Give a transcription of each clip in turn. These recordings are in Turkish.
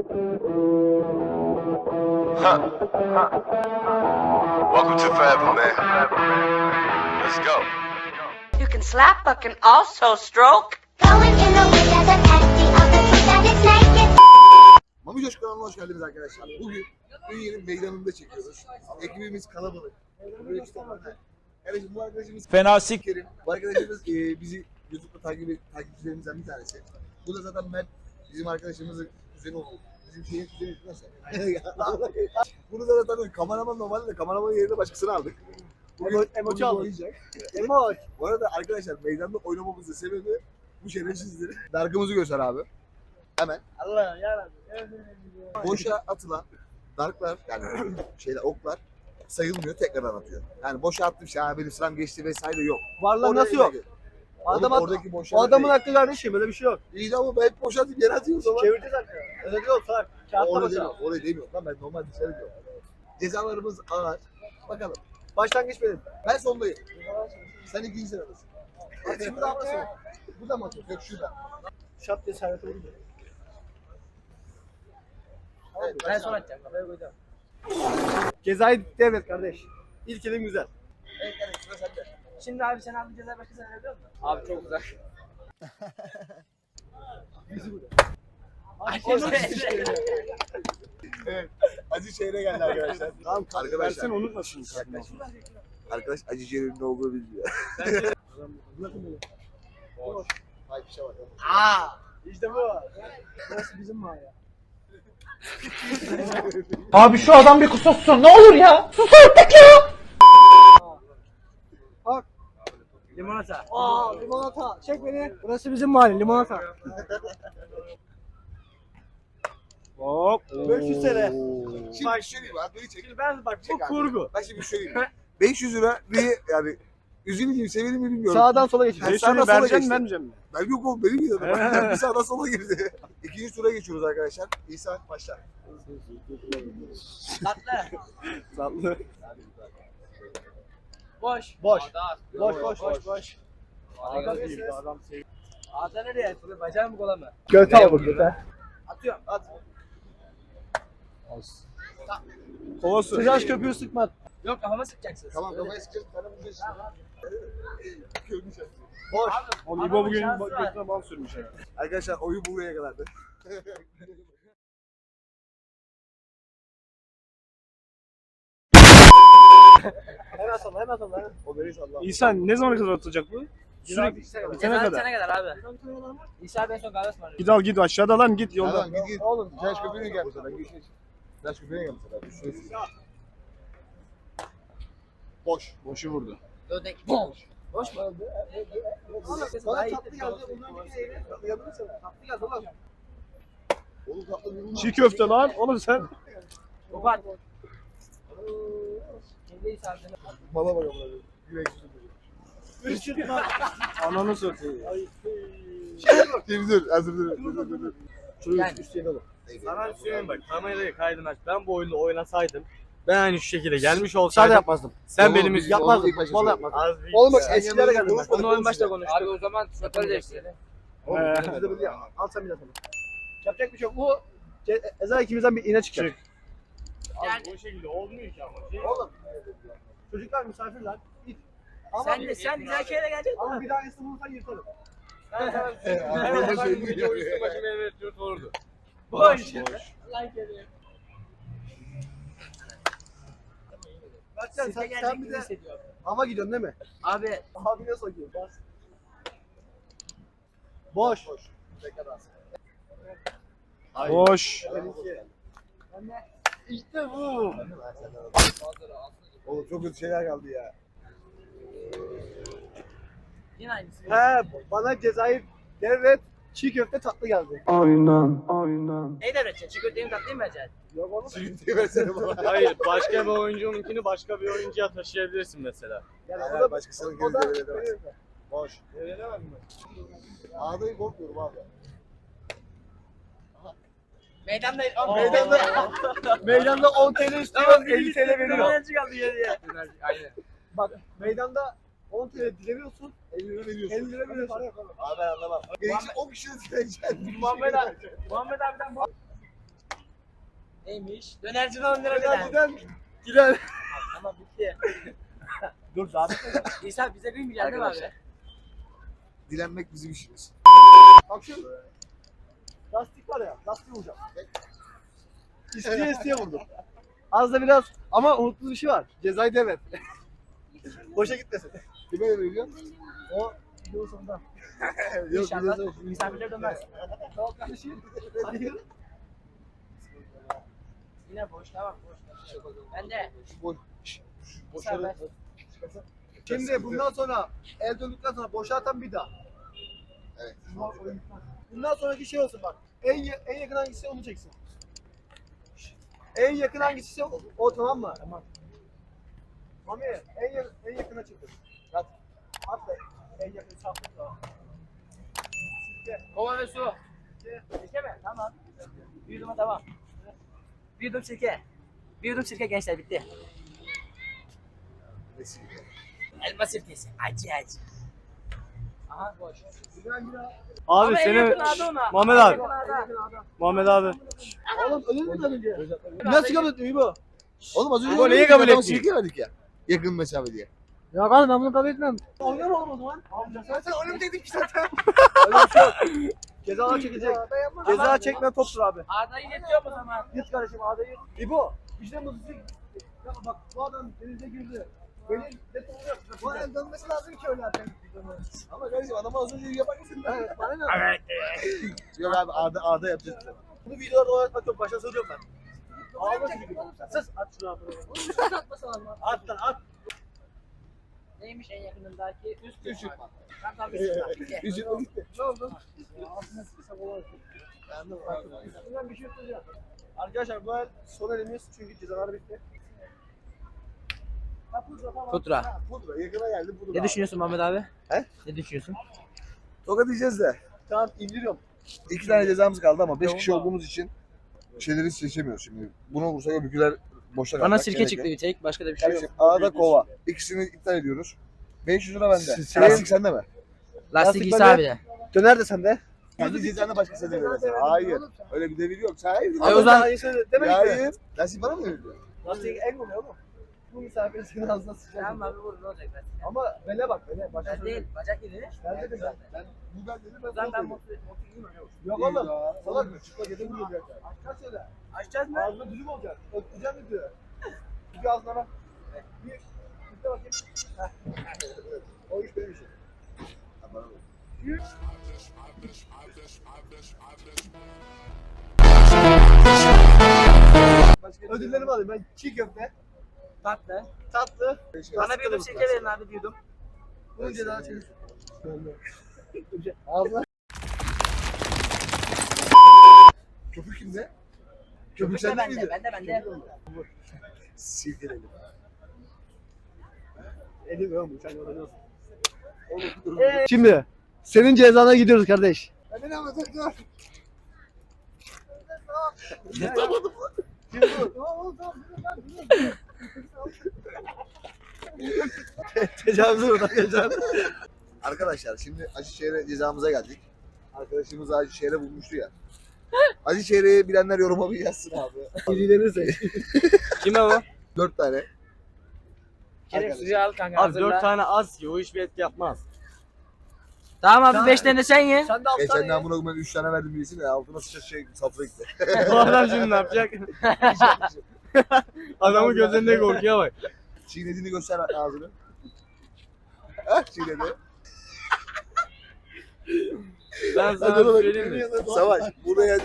Welcome to Forever, man. Let's go. You can slap but can also stroke. Going in the wind as a taxi of the truck that is naked. Mami Coş kanalına hoş geldiniz arkadaşlar. Bugün Ünye'nin meydanında çekiyoruz. Ekibimiz kalabalık. Böyle böyle. Evet bu arkadaşımız Fena sik. Kerim. Bu arkadaşımız e, bizi YouTube'da takip takipçilerimizden bir tanesi. Bu da zaten Mert bizim arkadaşımızın kuzeni oldu. Bizim şeyin kuzeni nasıl? Bunu da zaten kameraman normalde de kameramanın yerine başkasını aldık. Bugün Emoç'u aldık. Emoç. Bu arada arkadaşlar meydanda oynamamızın sebebi bu şerefsizdir. Dark'ımızı göster abi. Hemen. Allah yarabbim. boşa atılan darklar yani şeyler oklar sayılmıyor tekrardan atıyor. Yani boşa attım ha benim sıram geçti vesaire yok. Varlar nasıl yok? gel. Adam Oğlum at- oradaki boşa O adamın hakkı kardeşim öyle bir şey yok. İyi de ama ben hep boşa atıp yere atıyor o zaman. Çevireceğiz artık. Öyle değil olsa bak. Kağıtta başla. demiyorum, oraya demiyorum lan ben normal dışarı diyorum. Cezalarımız ağır. Bakalım. Başlangıç benim. Ben sondayım. Sen ikinci sıradasın. Şimdi daha nasıl? Bu da mı atıyor? Yok şurada. Şap diye servete vurdu. Evet, Ben sonra atacağım. Kafaya koyacağım. Cezayı devret kardeş. İlk elim güzel. Evet evet sıra sende. Şimdi abi sen aldığın cezayı başka sen verebiliyor musun? Abi çok güzel. Evet. Acı şehre geldi arkadaşlar. tamam arkadaşlar. Sen unutmasın. Arkadaş acı şehrin ne olduğunu bilmiyor. Hayır bir şey var. Aa! İşte bu. Burası bizim mahalle. Abi şu adam bir kusursun ne olur ya. Sus artık ya. Limonata. Aa limonata. Çek beni. Burası bizim mahalle limonata. Hop. 500 TL. Şimdi bir şey diyeyim abi beni çek. Ben bak bu Çek abi. kurgu. Ben şimdi bir şey diyeyim. 500 lira bir yani üzüleyim severim mi bilmiyorum. Sağdan sola geçeceğiz. sağdan sola geçtim. vermeyeceğim mi? Ben yok oğlum benim gidiyorum. Ben bir sağdan sola girdi. İkinci tura geçiyoruz arkadaşlar. İsa başla. Tatlı. Tatlı. Boş. Boş. Boş boş boş boş. Adam değil adam seviyor. Ağda nereye? Bacağım mı kola mı? Göte al bu göte. Atıyorum. At. Kovası. Sıcaş köpüğü sıkma. Yok kafama sıkacaksın. Tamam kafaya sıkacağım. Sana bu geçsin. Boş. Oğlum İbo bugün götüne bal sürmüş. Arkadaşlar oyu buraya kadardı. Hemen salla hemen salla. O beni salla. İhsan ne zamana kadar atılacak bu? Sürekli Bitene bitene kadar. Bitene kadar abi. İsa ben son kahve ısmarlıyorum. Git al git aşağıda lan git yolda. Tamam git git. Oğlum Caş köpeğine gel mesela. Geç geç. Caş köpeğine gel mesela. Şurası. Boş. Boşu vurdu. Boş. Boş mu? Bana tatlı geldi. Bundan bir kere tatlı geldi mi sana? Tatlı geldi lan. Oğlum tatlı bir Çiğ köfte lan oğlum sen. Kapat. Bana bak amına. Yürek sütü. Ananı satayım. Dur dur. Hazır dur. Dur dur dur. Şunu Yani. üst üstüne alalım. Sana bir şey söyleyeyim bak kamerayı kaydını aç. Ben bu oyunu oynasaydım ben aynı şu şekilde gelmiş olsaydım yapmazdım. sen benim onu Yapmazdım. söyledik. yapmazdım. Az bir Oğlum bak Sen eskilere geldim. Onu en başta konuştuk. Abi o zaman şoför değiştirelim. Oğlum Ee. Al sen bir de sana. Yapacak bir şey yok. Bu Ce- Eza ikimizden bir ine çıkacak. Abi bu şekilde olmuyor ki ama. Şey, Oğlum. Çocuklar misafir lan. Git. Ama Sen de sen güzel şeyle geleceksin. Ama bir daha bulursan yırtarım. Evet, evet. Evet, ben bu videoyu üstü başıma evet diyor olurdu. Boş. Bak sen, sen, sen bir de hava gidiyorsun değil mi? Abi Abine sokuyor. Bas. Boş. Boş. Benimki. İşte bu. Oğlum çok kötü şeyler kaldı ya. yine aynısı. He bana cezayı devret çiğ köfte tatlı geldi. Neyi devredeceksin? Çiğ köfteyi mi tatlıyı mı vereceksin? Yok oğlum. Suyunu versene bana. Hayır başka bir oyuncununkini başka bir oyuncuya taşıyabilirsin mesela. Yani Hayır, o da başkasının gözü devredemez. Boş. Ağdayı korkmuyorum abi. Meydanda Meydanda meydanda 10 TL istiyor 50 TL veriyor. Enerji kaldı geriye. Aynen. Bak meydanda 10 TL dilemiyorsun 50 lira veriyorsun. 50 lira veriyorsun. Para yok oğlum. Abi ben anlamam. Genç o kişinin sileceğim. Muhammed abi. Muhammed abiden bu. Neymiş? Dönerciden 10 lira gider. Dönerciden Gider. Tamam bitti. Dur daha bitmedi. İsa bize bilmeyeceksin değil mi abi? Dilenmek bizim işimiz. Bak şu lastik var ya, lastiği vuracağım. İsteye isteye vurdum. Az da biraz ama unuttuğum bir şey var. Cezayı demet. Boşa gitmesin. Kime ne biliyor? O videonun sonunda. Yok İnşallah misafirler dönmez. Tamam kardeşim. Hayır. Yine boş tamam boş. Ben de. Boş. Ben. Şimdi bundan sonra el döndükten sonra boşa atan bir daha. Evet. Bundan sonraki şey olsun bak. En, en yakın hangisi onu çeksin. En yakın hangisi o, o tamam mı? Tamam. Mami en, en yakına çekin. At. At da en yakın saplık da. Kova ve su. Sirke mi? Tamam. Bir yuduma tamam. Bir yudum sirke. Bir yudum sirke gençler bitti. Elma sirkesi. Acı acı. Abi en seni. Muhammed abi. Muhammed abi. Oğlum ölür mü az önce? Nasıl kabul ettin İbo? Oğlum az önce Bu neyi dedik kabul ettin? silke verdik ya. Yakın mesafe diye. Ya kanka ben bunu kabul etmem. Oynama oğlum o zaman. Amca sen sen oyun dedik ki zaten. Öyle bir şey yok. Cezalar çekecek. Ceza çekme toptur abi. Adayı yetiyor mu zaman? Git kardeşim adayı. İbo işte bu ya bak bu adam denize girdi. Böyle tutuyor? Bu dönmesi lazım ki öyle zaten. Ama kardeşim adamı az önce yapar mısın? Evet, bana ne? Evet. Yok abi ağda, ağda yapacağız. Bunu videolarda olarak atıyorum. Başa söylüyorum ben. Ağla gibi. Sus at şunu abi. Bunu bir atmasın ama. At lan at. Neymiş en yakınındaki? Üst Üst yutma. yutma. Tamam tamam üst yutma. Bitti. Üzülme gitti. Ne oldu? Ya aslında sıkışsa olur. Bundan bir şey yapacağım. Arkadaşlar bu el son elimiz çünkü cezalar bitti. Ha, pudra, yakına geldi pudra. Ne düşünüyorsun Mehmet abi? He? Ne düşünüyorsun? Tokat diyeceğiz de. Tamam indiriyorum. İki tane cezamız kaldı ama beş kişi olduğumuz için şeyleri seçemiyoruz şimdi. Bunu vursak öbürküler boşta kalacak. Bana sirke Gerek çıktı yok. bir tek. Başka da bir şey yok. Kardeşim A'da kova. İkisini iptal ediyoruz. 500 lira bende. Şey- Lastik sende mi? Lastik Lastik İsa abi de. Döner de sende. Kendi cezanı başkasına devir mesela. Hayır. Öyle bir devir yok. Sen hayır. Ay, o zaman- Hayır. Lastik bana mı veriyor? Lastik en oluyor oğlum. Bu misafir senin ağzına sıçacak. Tamam abi vur ne olacak ben. Ama bele bak bele. Başka Ben söyle. değil. Bacak yedi. Ben dedim ben. Ben bu ben dedim ben O zaman ben motor motor öyle olsun. Yok oğlum. Salak Oğlum çıplak ete vuruyor bir. Kaç söyle. Açacağız mı? Ağzına düzüm olacak. Öpeceğim mi diyor. Bir ağzına bak. Bir. Bir de bakayım. O iş benim işim. Bak. Başka Ödüllerimi alayım ben. Çiğ köfte, Tatlı. tatlı. Bana bir yudum sirke verin abi bir yudum. Bunun cezanı çekin. Ağzına. Köpük kimde? Köpük Köpük de sende bende. miydi? Bende bende. Silkelelim. Elim yok mu? Sen yoruluyorsun. Oğlum dur. Şimdi senin cezana gidiyoruz kardeş. Beni ama dur dur. Tutamadım. Tecavüze uğrayacağım. Arkadaşlar şimdi acı şehre cezamıza geldik. Arkadaşımız acı şehre bulmuştu ya. Acı şehreyi bilenler yoruma bir yazsın abi. Birileri seç. Kime bu? Dört tane. Kerem Arkadaşlar. suyu al kanka Abi hazırla. dört tane az ki o iş bir etki yapmaz. Tamam abi beş tane de sen ye. Sen de Geçen tane ben ye. buna ben üç tane verdim birisine altına sıçra şey safra gitti. Bu adam şimdi ne yapacak? Adamın gözünde korkuya bak. Çiğnediğini göster ağzını. Hah çiğnedi. Ben sana Hadi söyleyeyim mi? Savaş. Buraya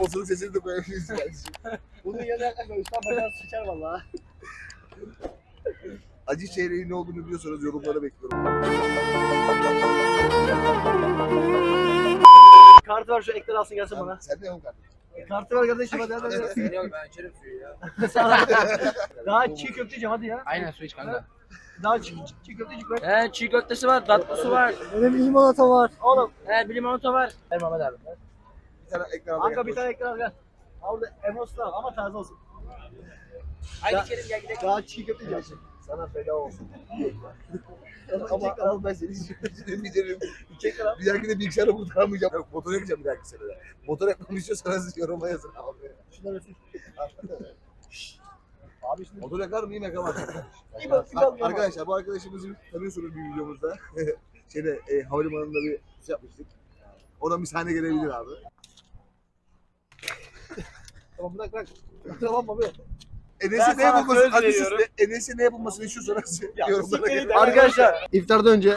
osuruk sesini de koyabiliriz kardeşim. Bunun yanına yaklaşma. Üstten bacağını sıçar valla. Acı çeyreğin ne olduğunu biliyorsanız yorumlara bekliyorum. Kartı var şu ekler alsın gelsin bana. Sen de yok kardeşim. Kartı ver kardeşim hadi hadi. hadi. Yok ben içerim suyu ya. Daha çiğ köfte yiyeceğim hadi ya. Aynen su iç kanka. Daha çiğ, çiğ köfte yiyecek He çiğ köftesi var, tatlısı var. Benim limonata var. Oğlum. He bir limonata var. Ver Mehmet abi. Bir tane ekran Kanka bir tane ekler al gel. Al da Emos'tan al ama taze olsun. Haydi Kerim gel gidelim. Daha çiğ köfte yiyeceğim. Sana feda olsun. ama, ama ben seni düşünmeyeceğim. Bir dahaki de bilgisayarı kurtaramayacağım. Yok motor yapacağım bir dahaki sene. Motor yapmamı istiyorsanız yoruma yazın abi. Şunları ötür. Abi şimdi Motor yakar mıyım yakamaz. Arkadaşlar bu arkadaşımızı tanıyorsunuz bir videomuzda. Şeyde e, havalimanında bir şey yapmıştık. Oradan bir sahne gelebilir abi. tamam bırak bırak. Tamam abi. Enes'e ne sana yapılmasını, söz hadi siz veriyorum. Enes'e ne yapılmasını istiyorsanız yorumlara siktir gelin. git. Arkadaşlar iftardan önce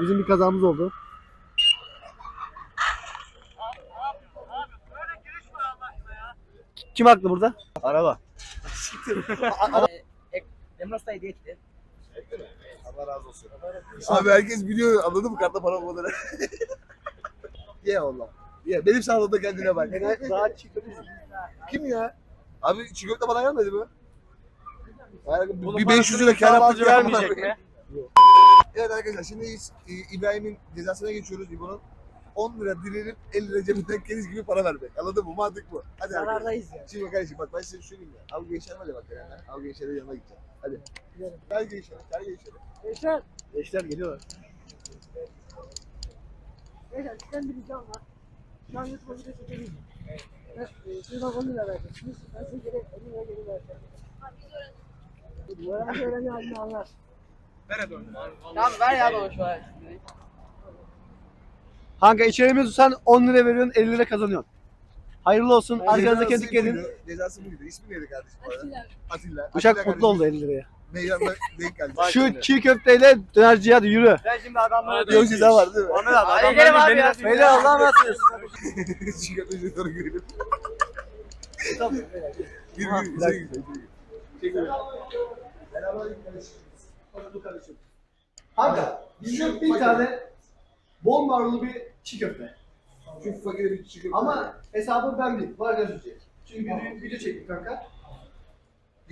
bizim bir kazamız oldu. Kim haklı burada? Araba. Emre Usta hediye etti. Allah razı olsun. Abi herkes biliyor anladın mı kartta para olmadığını. Ye Allah. Ye. Benim sağlığımda kendine bak. Daha çiğ Kim ya? Abi çiğ köfte bana gelmedi mi? Yani Bunun bir 500 lira kar yaptık ya. vermeyecek mi? Evet arkadaşlar şimdi İbrahim'in cezasına geçiyoruz İbo'nun. 10 lira dilenip 50 lira cebinden keriz gibi para vermek. Anladın mı? Mantık bu. Hadi arkadaşlar. Zarardayız yani. Şimdi bak kardeşim bak ben size söyleyeyim ya. Al gençler var ya bak yani. Al gençlerin yanına gideceğim. Hadi. Gel gençler. Gel gençler. Eşer. Gençler geliyorlar. Eşer sen bir ricam var. Şu an YouTube'a video çekebiliriz. Evet. Şuradan 10 lira vereceksiniz. Ben size geri 50 lira geri vereceğim. Bu arada öğrenci halini anlar. Tamam ver ya şu an. Kanka içerimiz sen 10 lira veriyorsun 50 lira kazanıyorsun. Hayırlı olsun. Cezası dikkat edin. Cezası buydu. İsmi neydi kardeşim? bu arada? Atilla. Uşak Atilla mutlu oldu kardeşimiz 50 liraya. Meydanda denk geldi. Şu çiğ köfteyle dönerciye hadi yürü. Ben şimdi adamlara Bir o ceza var değil mi? Ahmet abi Hadi adamlar gidelim abi beni ya. nasıl- Beyler Allah'a emanet Çıkartınca doğru girelim. Gir gir. gir, gir. Çek kardeşim. Kanka bizim bir tane bol marullu bir çiğ köfte. Çok fakir bir çıkıyor. Ama hesabı ben değil. Var gözükecek. Çünkü video, video çektik kanka.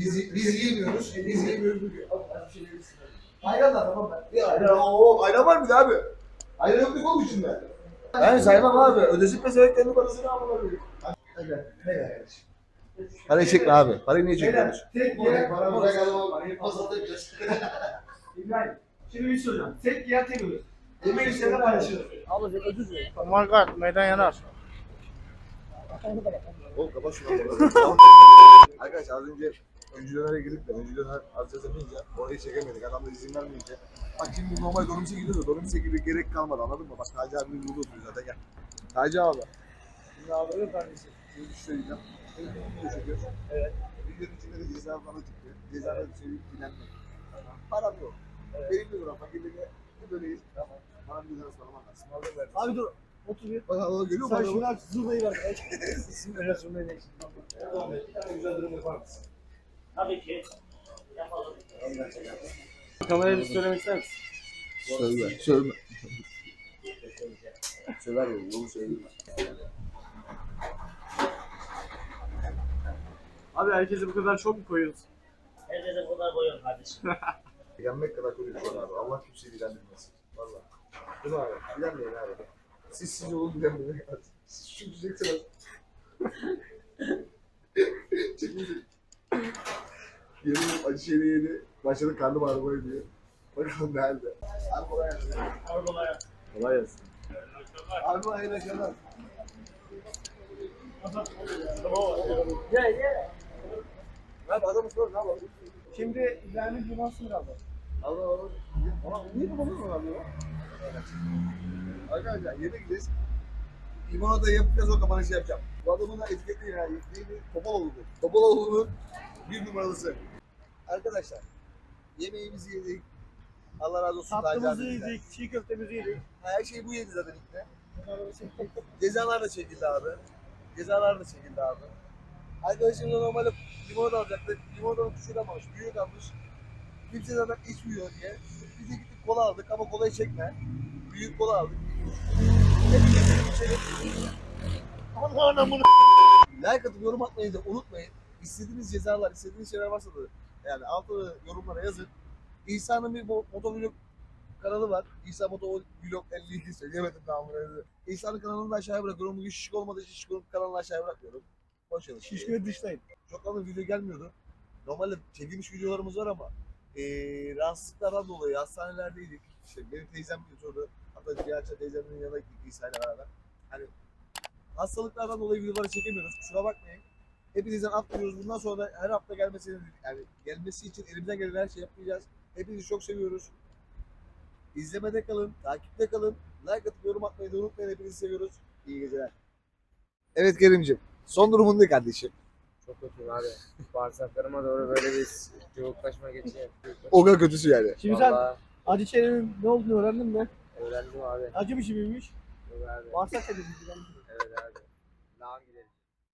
Biz, biz yiyemiyoruz. Biz yiyemiyoruz bugün. Ayran da tamam ben. Ya ayran, oo, ayran var bir de abi. Ayran yok mu oğlum içinde? Ben saymam abi. Ödesin pezevenklerin parasını. Hadi. Ne kardeşim? Parayı çekme abi. Parayı niye çekiyorsun? Tek yiyen Para bırak adamı. Parayı pasatacağız. İbrahim. Şimdi bir şey soracağım. Tek yiyen tek ölür. Yemek üzerine paylaşıyoruz. Abla sen ödül ver. Aman God, meydan yanar. Oğlum kapat şunu. Arkadaşlar az önce öncü dönere girdik de öncü döner alacağız yapınca orayı çekemedik. Adam da izin vermeyince. Bak şimdi normal Dominik'e gidiyoruz da Dominik'e gibi gerek kalmadı anladın mı? Bak Taci abimiz burada oturuyor zaten gel. Taci abi. Şimdi abi öyle kardeşim. Şimdi bir şey. Şimdi bir çekiyoruz. Evet. Videonun içinde de ceza bana çıktı. Ceza da bir şey. Param yok. Benim de buram. Fakirliğe böyleyiz. Tamam. Bana bir lazım. Abi dur. Otur bir. Bak Allah geliyor mu? Sen şunu aç. Zurnayı ver. Bismillah zurnayı ver. Güzel durum yapar mısın? Kamerayı bir söylemek ister misin? Söyle. Söyle. Söyler ya. Yolu söyleyeyim. Abi herkese bu kadar çok mu koyuyorsun? Herkese bu kadar koyuyorum kardeşim. Yenmek kadar koyuyor şu an abi. Allah kimseyi dilendirmesin. Valla. Değil mi abi? Dilenmeyin abi. Siz siz olun dilenmeyin. Siz şu diyeceksiniz. Çekin. Yemin acı şeyini yedi. Başladı karnım ağrımaya diyor. Bakalım ne halde. Abi kolay gelsin. Abi kolay gelsin. Kolay gelsin. Abi hayırlı akşamlar. Gel gel. Abi adamı sor ne yapalım? Şimdi İbrahim'in cumasını kaldı. Allah Allah. Ama niye olur mu abi ya? Arkadaşlar yemek gideceğiz. İmana da yapacağız o kapanışı yapacağım. Bu adamın da etiketleyin yani. Neydi? Topaloğlu. Topaloğlu'nun bir numaralısı. Arkadaşlar yemeğimizi yedik. Allah razı olsun. Tatlımızı yedik, çiğ köftemizi yedik. Her şey bu yedi zaten ilk de. Cezalar da çekildi abi. Cezalar da çekildi abi. Arkadaşım da normalde limonata alacaktı. Limonatanın tuşu kalmamış. Büyük kalmış. Kimse zaten içmiyor diye. Biz de gittik kola aldık ama kolayı çekme. Büyük kola aldık. Hepimiz içelim. Aman amına. Like atıp yorum atmayı da unutmayın. İstediğiniz cezalar, istediğiniz şeyler varsa da yani altına yorumlara yazın. İsa'nın bir mo- motovlog kanalı var. İsa Motovlog 52 söyleyemedim tamamını. İsa'nın kanalını da aşağıya bırakıyorum. Bugün şişko olmadığı için şişko'nun kanalını aşağıya bırakıyorum. Boş verin. Şişkoyu dışlayın. Çok fazla video gelmiyordu. Normalde çekilmiş videolarımız var ama Ee, rahatsızlıklardan dolayı hastanelerdeydik. İşte benim teyzem götürdü. Hatta Cihatça teyzemin yanına gittik İsa'yla beraber. Hani hastalıklardan dolayı videoları çekemiyoruz. Kusura bakmayın. Hepinizden af diliyoruz. Bundan sonra da her hafta gelmesini yani gelmesi için elimizden gelen her şeyi yapacağız. Hepinizi çok seviyoruz. İzlemede kalın, takipte kalın. Like atıp yorum atmayı da unutmayın. Hepinizi seviyoruz. İyi geceler. Evet Kerimciğim. Son durumun ne kardeşim? Çok kötüyüm abi. Bağırsaklarıma doğru böyle bir cıvıklaşma geçiyor. O kadar kötüsü yani. Şimdi sen Vallahi acı çenenin ne olduğunu öğrendin mi? öğrendim abi. Acı bir şey miymiş? Yok abi. Bağırsak da dedi. Evet abi. Lağım gidelim.